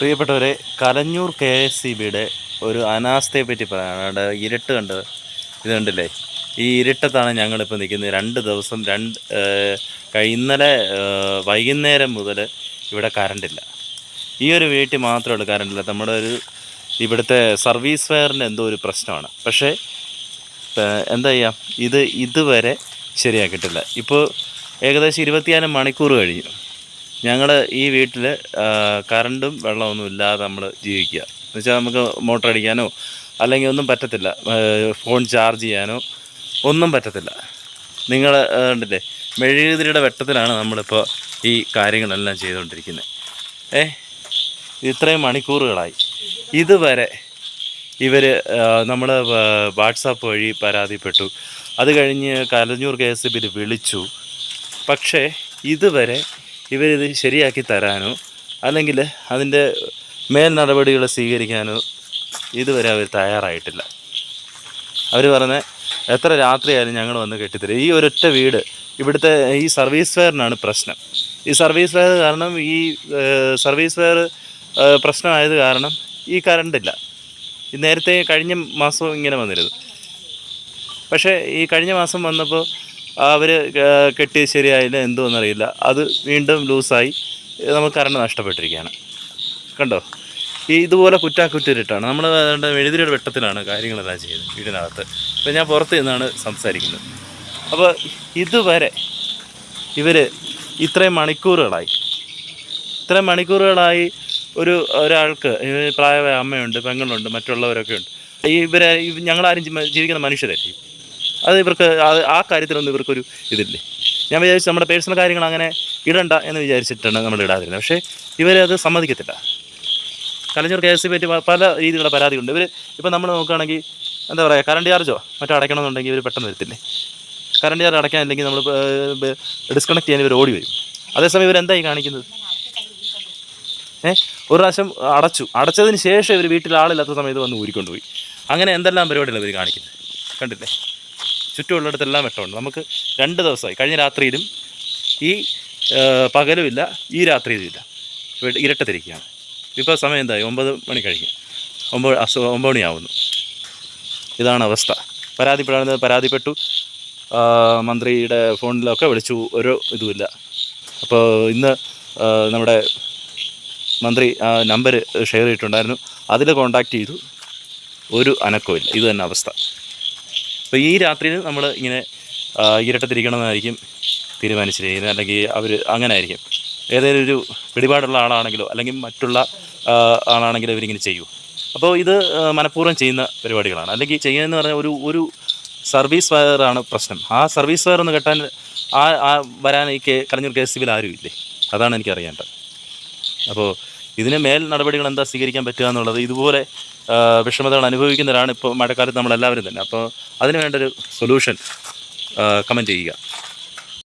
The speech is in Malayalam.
പ്രിയപ്പെട്ടവരെ കലഞ്ഞൂർ കെ എസ് സി ബിയുടെ ഒരു അനാസ്ഥയെ പറ്റി പറയാനാണ് ഇരുട്ട് കണ്ട് ഇതുണ്ടല്ലേ ഈ ഇരുട്ടത്താണ് ഞങ്ങളിപ്പോൾ നിൽക്കുന്നത്. രണ്ട് ദിവസം രണ്ട് ഇന്നലെ വൈകുന്നേരം മുതൽ ഇവിടെ കറണ്ടില്ല ഈ ഒരു വീട്ടിൽ മാത്രമേ ഉള്ളൂ കറണ്ടില്ല നമ്മുടെ ഒരു ഇവിടുത്തെ സർവീസ് ഫെയറിന്റെ എന്തോ ഒരു പ്രശ്നമാണ്. പക്ഷേ എന്താ ചെയ്യാം? ഇത് ഇതുവരെ ശരിയാക്കിയിട്ടില്ല. ഇപ്പോൾ ഏകദേശം ഇരുപത്തിനാല് മണിക്കൂർ കഴിഞ്ഞു. ഞങ്ങൾ ഈ വീട്ടിൽ കറണ്ടും വെള്ളമൊന്നും ഇല്ലാതെ നമ്മൾ ജീവിക്കുക. എന്ന് വെച്ചാൽ നമുക്ക് മോട്ടർ അടിക്കാനോ അല്ലെങ്കിൽ ഒന്നും പറ്റത്തില്ല. ഫോൺ ചാർജ് ചെയ്യാനോ ഒന്നും പറ്റത്തില്ല. നിങ്ങൾ കണ്ടില്ലേ മെഴുകുതിരിയുടെ വെട്ടത്തിലാണ് നമ്മളിപ്പോൾ ഈ കാര്യങ്ങളെല്ലാം ചെയ്തുകൊണ്ടിരിക്കുന്നത് ഏ ഇത്രയും മണിക്കൂറുകളായി. ഇതുവരെ ഇവർ നമ്മൾ വാട്സാപ്പ് വഴി പരാതിപ്പെട്ടു. അത് കഴിഞ്ഞ് കലഞ്ഞൂർ കെ എസ് വിളിച്ചു. പക്ഷേ ഇതുവരെ ഇവരിത് ശരിയാക്കി തരാനോ അല്ലെങ്കിൽ അതിന്റെ മേൽ നടപടികൾ സ്വീകരിക്കാനോ ഇതുവരെ അവർ തയ്യാറായിട്ടില്ല. അവർ പറഞ്ഞ എത്ര രാത്രിയായാലും ഞങ്ങൾ വന്ന് കെട്ടിത്തരും. ഈ ഒരൊറ്റ വീട് ഇവിടുത്തെ ഈ സർവീസ് ഫെയറിനാണ് പ്രശ്നം. ഈ സർവീസ് ഫെയർ കാരണം ഈ സർവീസ് ഫെയർ പ്രശ്നമായത് കാരണം ഈ കറണ്ടില്ല. നേരത്തെ കഴിഞ്ഞ മാസം ഇങ്ങനെ വന്നിരുന്നു. പക്ഷേ ഈ കഴിഞ്ഞ മാസം വന്നപ്പോൾ അവർ കെട്ടി ശരിയായില്ല എന്തോന്നറിയില്ല അത് വീണ്ടും ലൂസായി നമ്മൾ കറണ്ട് നഷ്ടപ്പെട്ടിരിക്കുകയാണ്. കണ്ടോ? ഈ ഇതുപോലെ കുറ്റാക്കുറ്റിട്ടാണ് നമ്മൾ എഴുതിയുടെ വെട്ടത്തിലാണ് കാര്യങ്ങളെല്ലാം ചെയ്യുന്നത് വീടിനകത്ത്. അപ്പോൾ ഞാൻ പുറത്ത് നിന്നാണ് സംസാരിക്കുന്നത്. അപ്പോൾ ഇതുവരെ ഇവർ ഇത്രയും മണിക്കൂറുകളായി ഇത്രയും മണിക്കൂറുകളായി ഒരു ഒരാൾക്ക് പ്രായമായ അമ്മയുണ്ട് പെങ്ങളുണ്ട് മറ്റുള്ളവരൊക്കെ ഉണ്ട് ഈ ഇവരെ ഞങ്ങളാരും ജീവിക്കുന്ന മനുഷ്യരല്ലേ? അത് ഇവർക്ക് ആ- കാര്യത്തിലൊന്നും ഇവർക്കൊരു ഇതില്ലേ? ഞാൻ വിചാരിച്ചു നമ്മുടെ പേഴ്സണൽ കാര്യങ്ങൾ അങ്ങനെ ഇടണ്ട എന്ന് വിചാരിച്ചിട്ടാണ് നമ്മൾ ഇടാതിരുന്നത്. പക്ഷേ ഇവരത് സമ്മതിക്കത്തില്ല. കലഞ്ഞൂർ കെ എസ് സി പറ്റി പല രീതിയിലുള്ള പരാതികളുണ്ട് ഇവർ ഇപ്പം നമ്മൾ നോക്കുകയാണെങ്കിൽ എന്താ പറയുക കറണ്ട് ചാർജോ മറ്റോ അടയ്ക്കണമെന്നുണ്ടെങ്കിൽ ഇവർ പെട്ടെന്ന് വരത്തില്ലേ? കറണ്ട് ചാർജ് അടയ്ക്കാനില്ലെങ്കിൽ നമ്മൾ ഡിസ്കണക്ട് ചെയ്യാൻ ഇവർ ഓടി വരും. അതേസമയം ഇവർ എന്തായി കാണിക്കുന്നത്? ഏ ഒരു പ്രാവശ്യം അടച്ചു. അടച്ചതിന് ശേഷം ഇവർ വീട്ടിൽ ആളില്ലാത്ത സമയത്ത് വന്ന് ഊരിക്കൊണ്ടുപോയി. അങ്ങനെ എന്തെല്ലാം പരിപാടികളാണ് ഇവർ കാണിക്കുന്നത്? കണ്ടില്ലേ? ചുറ്റുമുള്ളിടത്തെല്ലാം വെട്ടമുണ്ട്. നമുക്ക് രണ്ട് ദിവസമായി. കഴിഞ്ഞ രാത്രിയിലും ഈ പകലുമില്ല ഈ രാത്രിയിലും ഇല്ല. ഇവിടെ ഇരട്ടത്തിരിക്കുകയാണ്. ഇപ്പോൾ സമയം എന്തായി? ഒമ്പത് മണി കഴിഞ്ഞ്. ഒമ്പത് അസു ഒമ്പത് മണിയാവുന്നു. ഇതാണ് അവസ്ഥ. പരാതിപ്പെടാൻ പരാതിപ്പെട്ടു. മന്ത്രിയുടെ ഫോണിലൊക്കെ വിളിച്ചു. ഒരു ഇതുമില്ല. അപ്പോൾ ഇന്ന് നമ്മുടെ മന്ത്രി നമ്പർ ഷെയർ ചെയ്തിട്ടുണ്ടായിരുന്നു. അതിൽ കോണ്ടാക്ട് ചെയ്തു. ഒരു അനക്കമില്ല ഇത് തന്നെ അവസ്ഥ. അപ്പോൾ ഈ രാത്രിയിൽ നമ്മൾ ഇങ്ങനെ ഇരട്ടത്തിരിക്കണമെന്നായിരിക്കും തീരുമാനിച്ചിരിക്കുന്നത്. അല്ലെങ്കിൽ അവർ അങ്ങനെ ആയിരിക്കും ഏതെങ്കിലും ഒരു പിടിപാടുള്ള ആളാണെങ്കിലോ അല്ലെങ്കിൽ മറ്റുള്ള ആളാണെങ്കിലോ ഇവരിങ്ങനെ ചെയ്യൂ. അപ്പോൾ ഇത് മനഃപൂർവം ചെയ്യുന്ന പരിപാടികളാണ്. അല്ലെങ്കിൽ ചെയ്യുന്നതെന്ന് പറഞ്ഞാൽ ഒരു ഒരു സർവീസ് വയറാണ് പ്രശ്നം. ആ സർവീസ് വയർ ഒന്ന് കെട്ടാൻ ആ വരാൻ ഈ K Kalanjoor K S C ബിയിൽ ആരും ഇല്ലേ അതാണ് എനിക്ക് അറിയേണ്ടത് അപ്പോൾ ഇതിന് മേൽ നടപടികൾ എന്താ സ്വീകരിക്കാൻ പറ്റുക എന്നുള്ളത് ഇതുപോലെ വിഷമതകൾ അനുഭവിക്കുന്നവരാണ് ഇപ്പോൾ മഴക്കാലത്ത് നമ്മളെല്ലാവരും തന്നെ. അപ്പോൾ അതിന് വേണ്ടൊരു സൊല്യൂഷൻ കമന്റ് ചെയ്യുക.